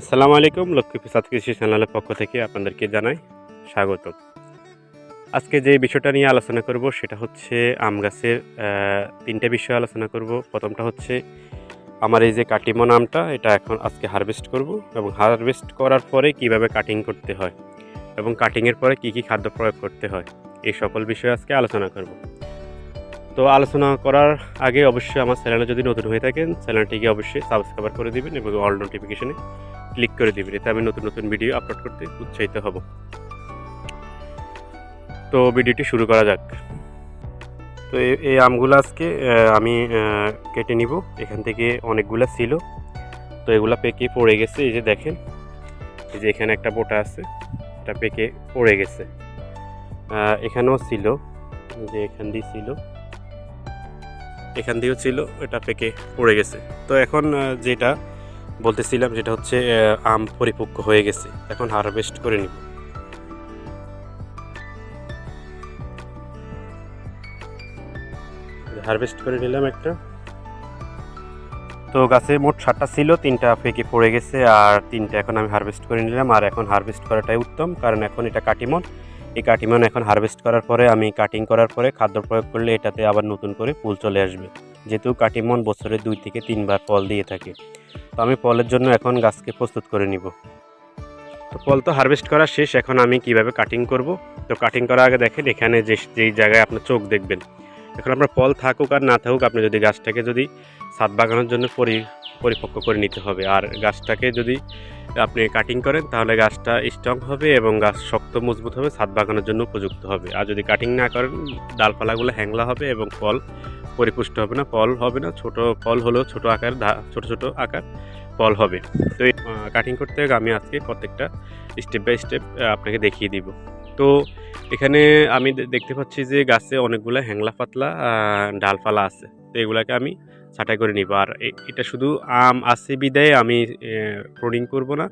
আসসালামু আলাইকুম, লক্ষ্মী প্রসাদ কৃষি চ্যানেলের পক্ষ থেকে আপনাদেরকে জানাই স্বাগত। আজকে যে বিষয়টা নিয়ে আলোচনা করব সেটা হচ্ছে আম গাছের তিনটা বিষয় আলোচনা করব। প্রথমটা হচ্ছে আমার এই যে কাটিমন আমটা, এটা এখন আজকে হারভেস্ট করব এবং হারভেস্ট করার পরে কীভাবে কাটিং করতে হয় এবং কাটিংয়ের পরে কি কি খাদ্য প্রয়োগ করতে হয়, এই সকল বিষয়ে আজকে আলোচনা করব। তো আলোচনা করার আগে অবশ্যই আমার চ্যানেলে যদি নতুন হয়ে থাকেন, চ্যানেলটিকে অবশ্যই সাবস্ক্রাইব করে দিবেন এবং অল নোটিফিকেশনে ক্লিক করে দিবেন এতে আমি নতুন নতুন ভিডিও আপলোড করতে উৎসাহিত হব। তো ভিডিওটি শুরু করা যাক। তো এই- এই আমগুলো আজকে আমি কেটে নিব। এখান থেকে অনেকগুলো ছিল। তো এগুলা পেকে পড়ে গেছে, এই যে দেখেন। এই যে এখানে একটা বোটা আছে, এটা পেকে পড়ে গেছে। এখানেও ছিল যে এখান দিয়ে ছিল। এখান দিয়েও ছিল, এটা পেকে পড়ে গেছে। তো এখন যেটা বলতেছিলাম যেটা হচ্ছে আম পরিপক্ক হয়ে গেছে। এখন হারভেস্ট করে নিব। হারভেস্ট করে নিলাম একটা। তো গাছে মোট সাতটা ছিল, তিনটা ফেঁকে পড়ে গেছে, আর তিনটা এখন আমি হারভেস্ট করে নিলাম। আর এখন হারভেস্ট করাটাই উত্তম, কারণ এখন এটা কাটিমন এই কাটিমন এখন হারভেস্ট করার পরে, আমি কাটিং করার পরে খাদ্য প্রয়োগ করলে এটাতে আবার নতুন করে ফুল চলে আসবে। যেহেতু কাটিমন বছরে দুই থেকে তিনবার ফল দিয়ে থাকে। তো আমি ফলের জন্য এখন গাছকে প্রস্তুত করে নিব। তো ফল তো হারভেস্ট করা শেষ, এখন আমি কীভাবে কাটিং করব? তো কাটিং করার আগে দেখেন, এখানে যে, যেই জায়গায় আপনার চোখ দেখবেন, এখন আপনার ফল থাকুক আর না থাকুক, আপনি যদি গাছটাকে যদি ছাদ বাগানোর জন্য পরি, পরিপক্ক করে নিতে হবে। আর গাছটাকে যদি আপনি কাটিং করেন, তাহলে গাছটা স্ট্রং হবে এবং গাছ শক্ত, মজবুত হবে, ছাদ বাগানোর জন্য উপযুক্ত হবে। আর যদি কাটিং না করেন, ডালপালাগুলো হ্যাংলা হবে এবং ফল পরিপুষ্ট হবে না, ফল হবে না, ছোট ফল হলেও ছোট আকার ছোট ছোট আকার ফল হবে। তো কাটিং করতে আমি আজকে প্রত্যেকটা স্টেপ বাই স্টেপ আপনাকে দেখিয়ে দিব। তো এখানে আমি দেখতে পাচ্ছি যে গাছে অনেকগুলো হ্যাংলা পাতলা ডালপালা আছে। তো এগুলাকে আমি ছাঁটাই করে নিব। আর এটা শুধু আম আছে বিদায়, আমি প্রোডিং করব না।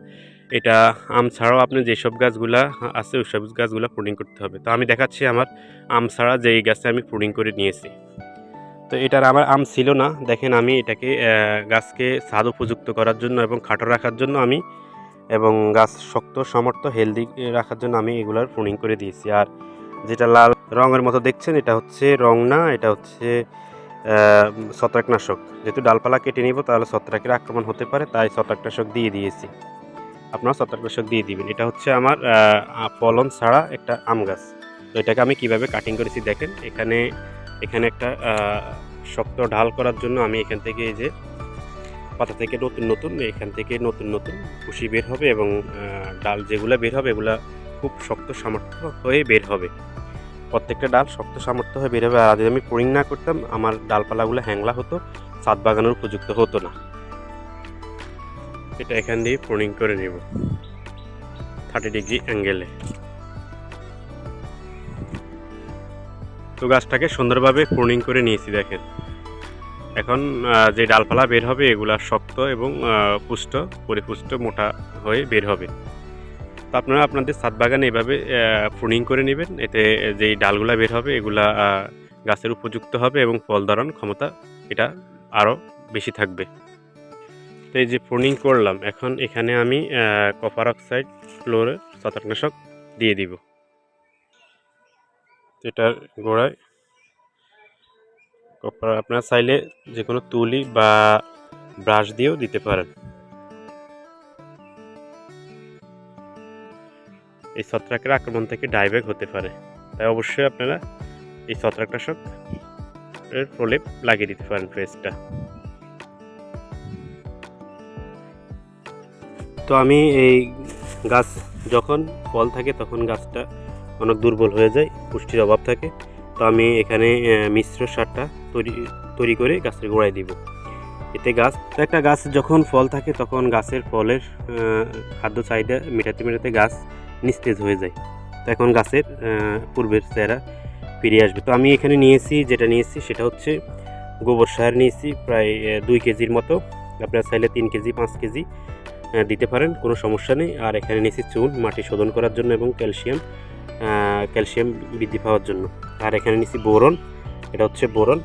এটা আম ছাড়াও আপনি যেসব গাছগুলা আছে ওই সব গাছগুলো প্রোডিং করতে হবে। তো আমি দেখাচ্ছি আমার আম ছাড়া যেই গাছে আমি প্রোডিং করে নিয়েছি। তো এটার আমার আম ছিল না। দেখেন আমি এটাকে গাছকে স্বাদ উপযুক্ত করার জন্য এবং খাটো রাখার জন্য আমি, এবং গাছ শক্ত সমর্থ হেলদি রাখার জন্য আমি এগুলার প্রুনিং করে দিয়েছি। আর যেটা লাল রঙের মতো দেখছেন, এটা হচ্ছে রং না, এটা হচ্ছে ছত্রাকনাশক। যেহেতু ডালপালা কেটে নিব, তাহলে ছত্রাকের আক্রমণ হতে পারে, তাই ছত্রাকনাশক দিয়ে দিয়েছি। আপনারা ছত্রাকনাশক দিয়ে দিবেন। এটা হচ্ছে আমার ফলন ছাড়া একটা আম গাছ। তো এটাকে আমি কীভাবে কাটিং করেছি দেখেন, এখানে এখানে একটা শক্ত ঢাল করার জন্য আমি এখান থেকে এই যে পাতা থেকে নতুন নতুন, এখান থেকে নতুন নতুন কুশি বের হবে এবং ডাল যেগুলো বের হবে এগুলা খুব শক্ত সামর্থ্য হয়ে বের হবে। প্রত্যেকটা ডাল শক্ত সামর্থ্য হয়ে বের হবে। আর যদি আমি পোড়িং না করতাম, আমার ডালপালাগুলো হ্যাংলা হতো, ছাদ বাগানোর উপযুক্ত হতো না। এটা এখান দিয়ে পোড়িং করে নেব। থার্টি ডিগ্রি অ্যাঙ্গেলে তো গাছটাকে সুন্দরভাবে প্রুনিং করে নিয়েছি দেখেন। এখন যে ডালপালা বের হবে, এগুলা শক্ত এবং পুষ্ট, পরিপুষ্ট, মোটা হয়ে বের হবে। তো আপনারা আপনাদের ছাদ বাগানে এভাবে প্রুনিং করে নেবেন। এতে যেই ডালগুলা বের হবে, এগুলা গাছের উপযুক্ত হবে এবং ফল ধারণ ক্ষমতা এটা আরও বেশি থাকবে। তো এই যে প্রুনিং করলাম, এখন এখানে আমি কপার অক্সাইড ফ্লোরে ছত্রাকনাশক দিয়ে দিব। এটার গোড়ায়। আপনারা চাইলে যে কোনো তুলি বা ব্রাশ দিয়েও দিতে পারেন। এই ছত্রাকের আক্রমণ থেকে ডাইব্যাক হতে পারে। তাই অবশ্যই আপনারা এই ছত্রাকনাশক এর প্রলেপ লাগিয়ে দিতে পারেন ফেসটা। তো আমি এই গাছ যখন ফল থাকে তখন গাছটা অনেক দুর্বল হয়ে যায়, পুষ্টির অভাব থাকে। তো আমি এখানে মিশ্র সারটা তৈরি তৈরি করে গাছের গোড়ায় দিব। এতে গাছ, একটা গাছ যখন ফল থাকে, তখন গাছের ফলের খাদ্য চাহিদা মেটাতে মেটাতে গাছ নিস্তেজ হয়ে যায়। তো এখন গাছের পূর্বের চেহারা ফিরে আসবে। তো আমি এখানে নিয়েছি, যেটা নিয়েছি সেটা হচ্ছে গোবর সার নিয়েছি, প্রায় দুই কেজির মতো। আপনারা চাইলে তিন কেজি, পাঁচ কেজি দিতে পারেন, কোনো সমস্যা নেই। আর এখানে নিয়েছি চুন, মাটি শোধন করার জন্য এবং ক্যালসিয়াম। ক্যালসিয়াম বৃদ্ধি পাওয়ার জন্য। আর এখানে নিয়েছি বোরন, এটা হচ্ছে বোরন।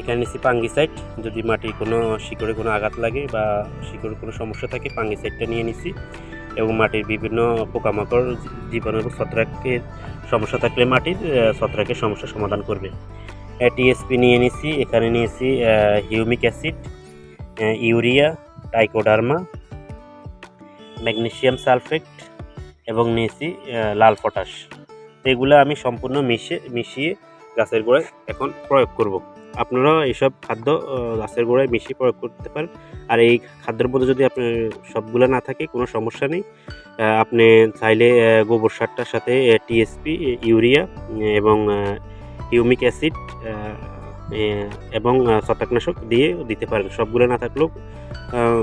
এখানে নিচ্ছি পাঙ্গিসাইড। যদি মাটি কোনো শিকড়ে কোনো আঘাত লাগে বা শিকড়ে কোনো সমস্যা থাকে, পাঙ্গিসাইডটা নিয়ে নিচ্ছি এবং মাটির বিভিন্ন পোকামাকড় জীবাণু এবং ছত্রাকের সমস্যা থাকলে মাটির ছত্রাকের সমস্যা সমাধান করবে। টিএসপি নিয়ে নিচ্ছি এখানে নিয়েছি humic acid urea, trichoderma, magnesium sulphate এবং নিয়েছি লাল পটাশ। এগুলো আমি সম্পূর্ণ মিশে, মিশিয়ে গাছের গোড়ায় এখন প্রয়োগ করব। আপনারা এইসব খাদ্য গাছের গোড়ায় মিশিয়ে প্রয়োগ করতে পারেন। আর এই খাদ্যের মধ্যে যদি আপনার সবগুলো না থাকে, কোনো সমস্যা নেই। আপনি চাইলে গোবর সারটার সাথে টিএসপি ইউরিয়া এবং ইউমিক অ্যাসিড এবং ছত্রাকনাশক দিয়ে দিতে পারেন। সবগুলো না থাকলেও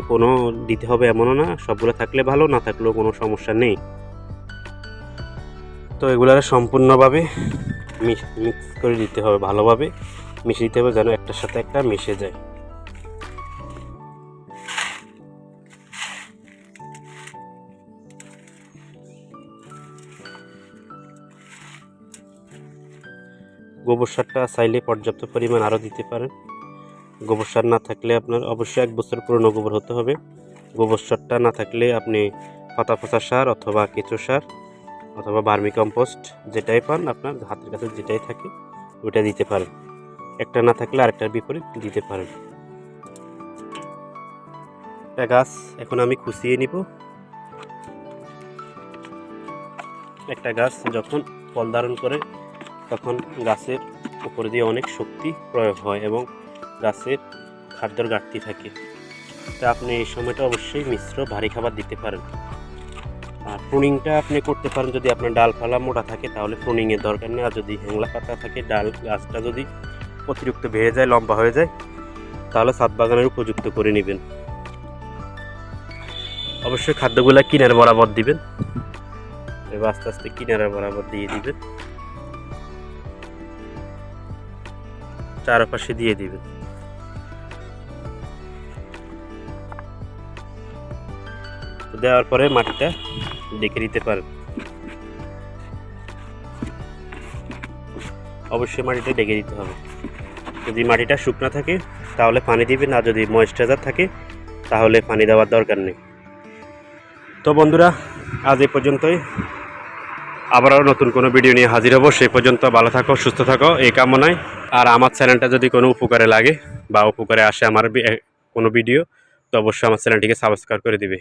কোনো দিতে হবে এমনও না। সবগুলো থাকলে ভালো, না থাকলেও কোনো সমস্যা নেই। তো এগুলো সম্পূর্ণভাবে মিক্স করে দিতে হবে, ভালোভাবে মিশিয়ে দিতে হবে যেন একটার সাথে একটা মিশে যায়। গোবর সারটা চাইলে পর্যাপ্ত পরিমাণ আরও দিতে পারেন। গোবর সার না থাকলে আপনার অবশ্যই এক বছর পুরনো গোবর হতে হবে। গোবর সারটা না থাকলে আপনি পাতা পচা সার অথবা কেঁচো সার অথবা বার্মি কম্পোস্ট যেটাই পান, আপনার হাতের কাছে যেটাই থাকে ওটা দিতে পারেন। একটা না থাকলে আরেকটার বিপরীত দিতে পারেন। একটা গাছ, এখন আমি খুশিয়ে নিব। একটা গাছ যখন ফল ধারণ করে, তখন গাছের উপর দিয়ে অনেক শক্তি প্রয়োগ হয় এবং গাছের খাদ্যর ঘাটতি থাকে। তা আপনি এই সময়টা অবশ্যই মিশ্র ভারী খাবার দিতে পারেন। আর প্রুনিংটা আপনি করতে পারেন যদি আপনার ডালপালা মোটা থাকে, তাহলে প্রুনিংয়ের দরকার নেই। আর যদি হ্যাংলা পাতা থাকে, ডাল গাছটা যদি অতিরিক্ত বেড়ে যায়, লম্বা হয়ে যায়, তাহলে ছাদ বাগানের উপযুক্ত করে নেবেন। অবশ্যই খাদ্যগুলো কিনার বরাবর দিবেন। এবার আস্তে আস্তে কিনারা বরাবর দিয়ে দিবেন। চারপাশে দিয়ে দিবেন। দেওয়ার পরে মাটিটা ডেকে দিতে পারেন অবশ্যই মাটিটা ডেকে দিতে হবে। যদি মাটিটা শুকনো থাকে, তাহলে পানি দিবেন, আর যদি ময়েশ্চারাইজার থাকে, তাহলে পানি দেওয়ার দরকার নেই। তো বন্ধুরা, আজ এই পর্যন্তই। আবারও নতুন কোনো ভিডিও নিয়ে হাজির হব। সেই পর্যন্ত ভালো থাকো, সুস্থ থাকো, এই কামনায়। আর আমার চ্যানেলটা যদি কোনো উপকারে লাগে বা উপকারে আসে আমার কোনো ভিডিও, তো অবশ্যই আমার চ্যানেলটিকে সাবস্ক্রাইব করে দিবে।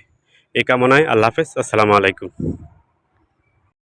এই কামনায় আল্লাহ হাফেজ। আসসালামু আলাইকুম।